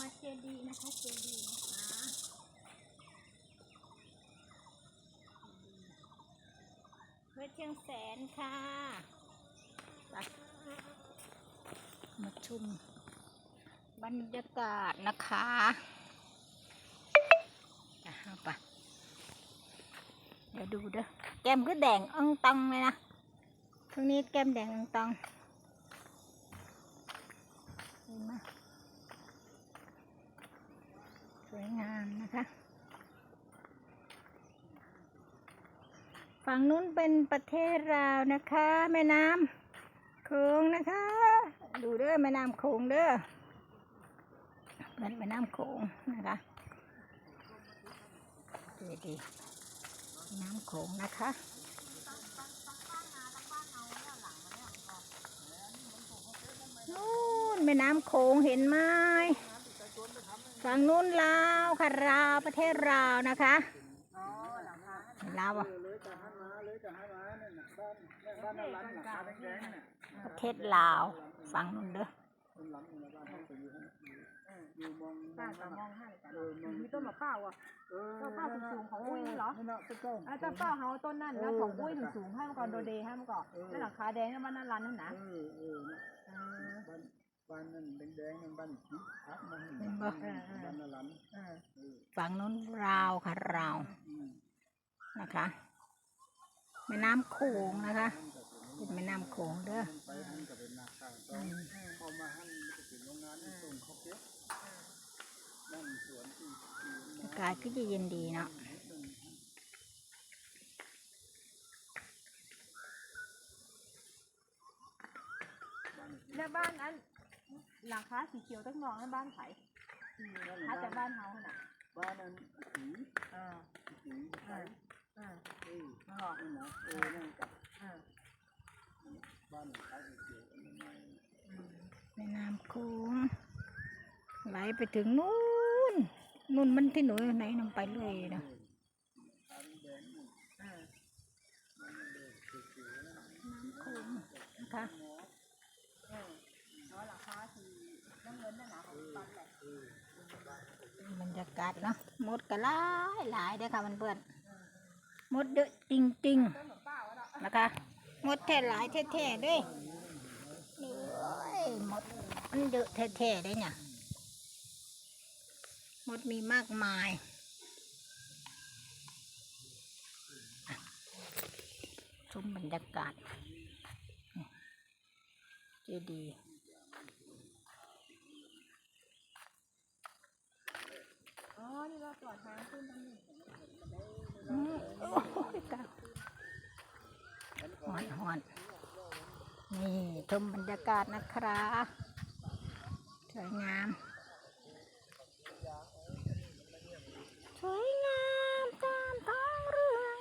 มาเจดีย์นะคะเจดีย์นะคะเพื่อเชียงแสนค่ะไปมาชมบรรยากาศนะคะอะเอาไปเดี๋ยวดูเด้อแก้มก็แดงอังตังเลยนะช่วงนี้แก้มแดงอังตังเห็นไหมส วยงามนะคะ ฝั่งนู้นเป็นประเทศลาวนะคะ แม่น้ำโขงนะคะ ดูเด้อแม่น้ำโขงเด้อเป็นแม่น้ำโขงนะคะดูดีแม่น้ำโขงนะคะนู่นแม่น้ำโขงเห็นไหม ฝั่งนู้นลาวค่ะลาวประเทศลาวนะคะลาวอะประเทศลาวฝั่งนู้นเด้อป้านเขาไปอยู่ให้อยู่มองให้มีต้นมะพร้าวอะต้นมะพร้าวสูงของอุ้ยนี่เหรอนั่นน่ะต้นเก้าอาจารย์ป้าเขาต้นนั่นแล้วของอุ้ยถึงสูงให้มันก่อนโดเดให้มันก่อนนั่นหลังคาแดงมันนั่นรันนั่นนะ เออเออน่ะเออบ้านบ้านนั่นแดงๆนั่นบ้านผีพักมาให้เห็นบ่บ้านนั่นหลังเออเออฝั่งนู้นลาวค่ะลาวอืมนะคะแม่น้ำโขงนะคะเป็นแม่น้ำโขงเด้อมันไปหันกับเป็นนาข้างต้องเข้ามาหันมันจะเป็นโรงงานที่ส่งเขาเก็บนั่นสวนที่ที่อากาศก็จะเย็นดีเนาะแล้วบ้านอัน หลังคาสีเขียวตั้งนองนั่นบ้านไผ่ถ้าแต่บ้านเฮาน่ะบ้านนั้นผีเออผีเออเออเออมาบอกนั่นนะเออนั่นกับเออบ้านขายเกี่ยวกันยังไงแม่น้ำโขงไหลไปถึงนู้นนู่นมันที่หนูไหนนำไปเลยนะเออน้ำโขงนะคะ บรรยากาศเนาะมดก็หลายหลายเด้อค่ะมันเพื่อนมดเยอะจริงต้นมะพร้าวอะๆนะคะมดแท้หลายแท้ๆด้วยมดมันเยอะแท้ๆได้เนี่ยมดมีมากมายชมบรรยากาศเจดีย์ อ๋อ นี่เราปลอดทางขึ้นตรงนี้อืมโอ้ยกาวหอนหอนนี่ชมบรรยากาศนะครับ สวยงาม สวยงามตามท้องเรื่อง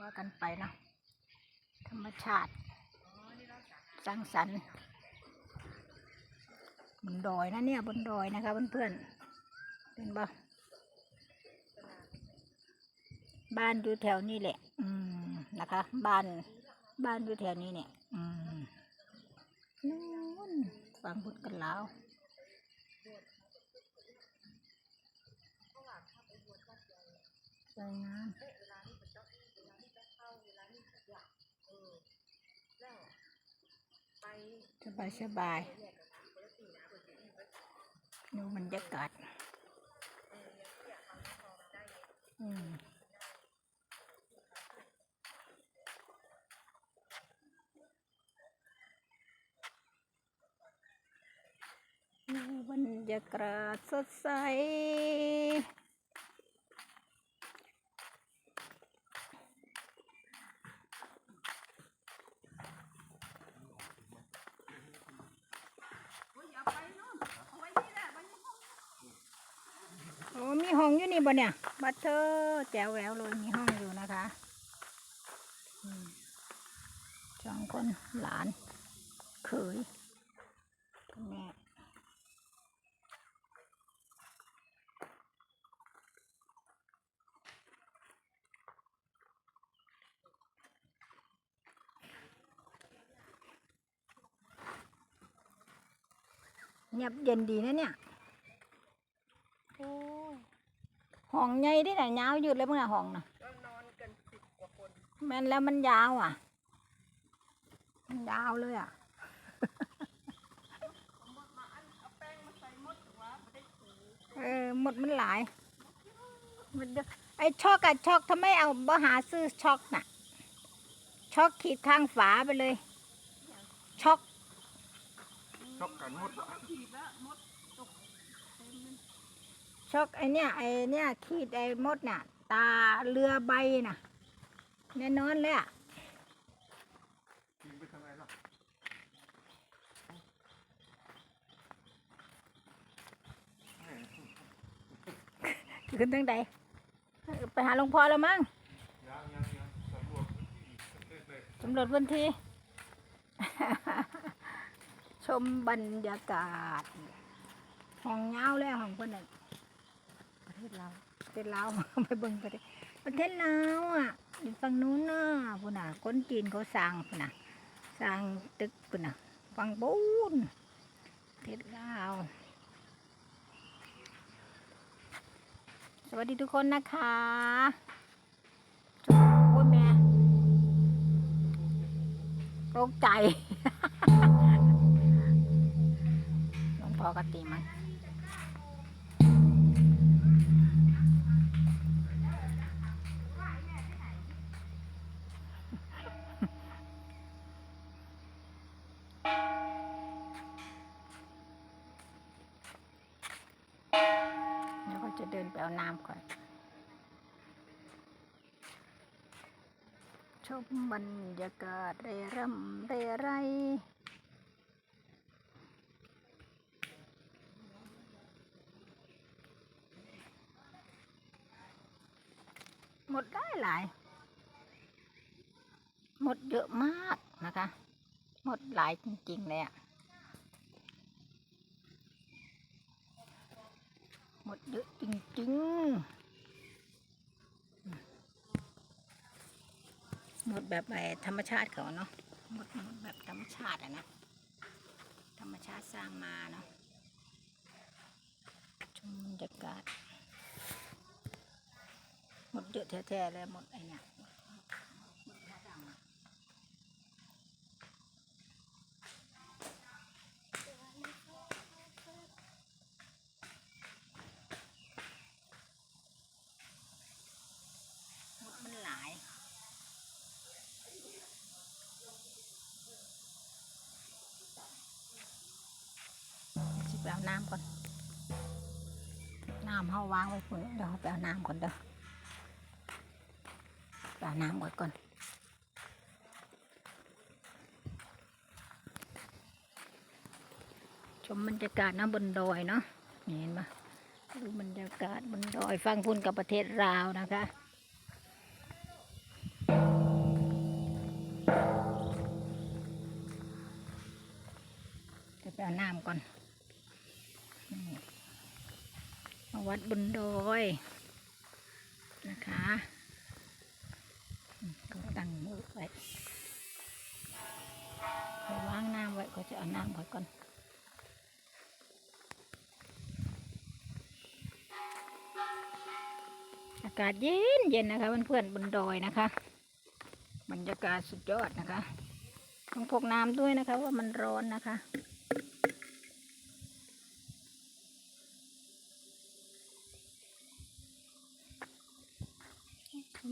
ว่ากันไปนะ ธรรมชาติ สร้างสรรค์บนดอยนะเนี่ยบนดอยนะคะเพื่อนๆเป็นบ่บ้านอยู่แถวนี้แหละ อืมนะคะ บ้านบ้านอยู่แถวนี้เนี่ย อืมนู่นฟังพุทธกันแล้วสวยงาม สบายสบายดูบรรยากาศอืมบรรยากาศสดใส อ้มีห้องอยู่นี่บ่เนี่ยบัตเตอร์แจวแหววเลยมีห้องอยู่นะคะสองคนหลานเขยแม่เงียบเย็นดีนะเนี่ย ห้องใหญ่ที่ไหนยาวยืดเลยมึงอะห้องน่ะก็นอนกันสิบกว่าคนแม่นแล้วมันยาวอะ มันยาวเลยอะเออหมดมันหลายมันเด้อไอ้ช็อกอะช็อกทำไมเอาบ่หาซื้อช็อกน่ะช็อกขีดข้างฝาไปเลยช็อก ชอบกันหมด ช็อกไอเนี้ยไอเนี้ยขีดไอมดน่ะ ตาเรือใบน่ะแน่นอนเลยอะกินไปทางไหนล่ะขึ้นตั้งใดไปหาหลวงพ่อแล้วมั้งยังยังยังสำรวจพื้นที่ประเทศเลยสำรวจพื้นที่ ชมบรรยากาศ ห้องเงาเลยห้องเพื่อนน่ะประ เทศลาวประเทศลาว ไปเบิ่งประเทศประเทศลาวอะอยู่ฝั่งนู้นน่ะพุ่นน่ะคนจีนเขาสร้างพุ่นน่ะสร้างตึกพุ่นน่ะฝั่งบูนประเทศลาว สวัสดีทุกคนนะคะชมโอ้ยแม่ตกใจหลวงพ่อกติมัน จะเดินไปเอาน้ำก่อน ชมบรรยากาศเรร่ำเรไรหมดได้หลาย หมดเยอะมากนะคะ หมดหลายจริงๆเลยอะ มดเยอะจริงๆ หมดแบบไอ้ธรรมชาติเขาเนาะ หมดหมดแบบธรรมชาติอะนะ ธรรมชาติสร้างมาเนาะชมบรรยากาศ หมดเยอะแท้ๆเลยหมดไอ้เนี่ยหมดมันหลาย สิไป เอาน้ำก่อน น้ำเฮาวางไว้พุ่นเดี๋ยวไปเอาน้ำก่อนเด้อไปเอาน้ำก่อนก่อนชมบรรยากาศน้ำบนดอยเนาะนี่เห็นปะดูบรรยากาศบนดอยฟังพุ่นกับประเทศลาวนะคะไปเอาน้ำก่อน มาวัดบนดอยนะคะก็ตั้งมือไว้เขาวางน้ำไว้ก็จะเอาน้ำไว้ก่อนอากาศเย็นเย็นนะคะเพื่อนๆบนดอยนะคะ บรรยากาศสุดยอดนะคะ ต้องพกน้ำด้วยนะคะว่ามันร้อนนะคะ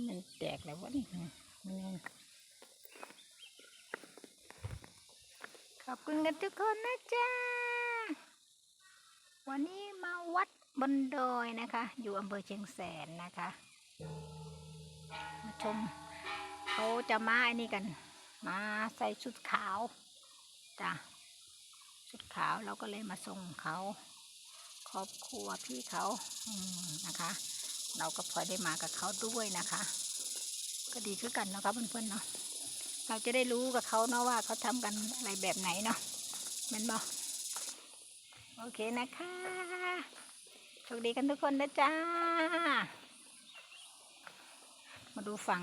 มัน แล้ววะนี่มันยังขอบคุณกันทุกคนนะจ๊ะ วันนี้มาวัดบนดอยนะคะ อยู่อำเภอเชียงแสนนะคะ มาชมเขาจะมาไอ้นี่กัน มาใส่ชุดขาวจ้ะชุดขาวเราก็เลยมาส่งเขาครอบครัวพี่เขานะคะ เราก็พอได้มากับเขาด้วยนะคะ ก็ดีคือกันเนาะครับเพื่อนๆเนาะเราจะได้รู้กับเขาเนาะว่าเขาทำกันอะไรแบบไหนเนาะแมันบอกโอเคนะคะโชคดีกันทุกคนนะจ้ามาดูฝั่ง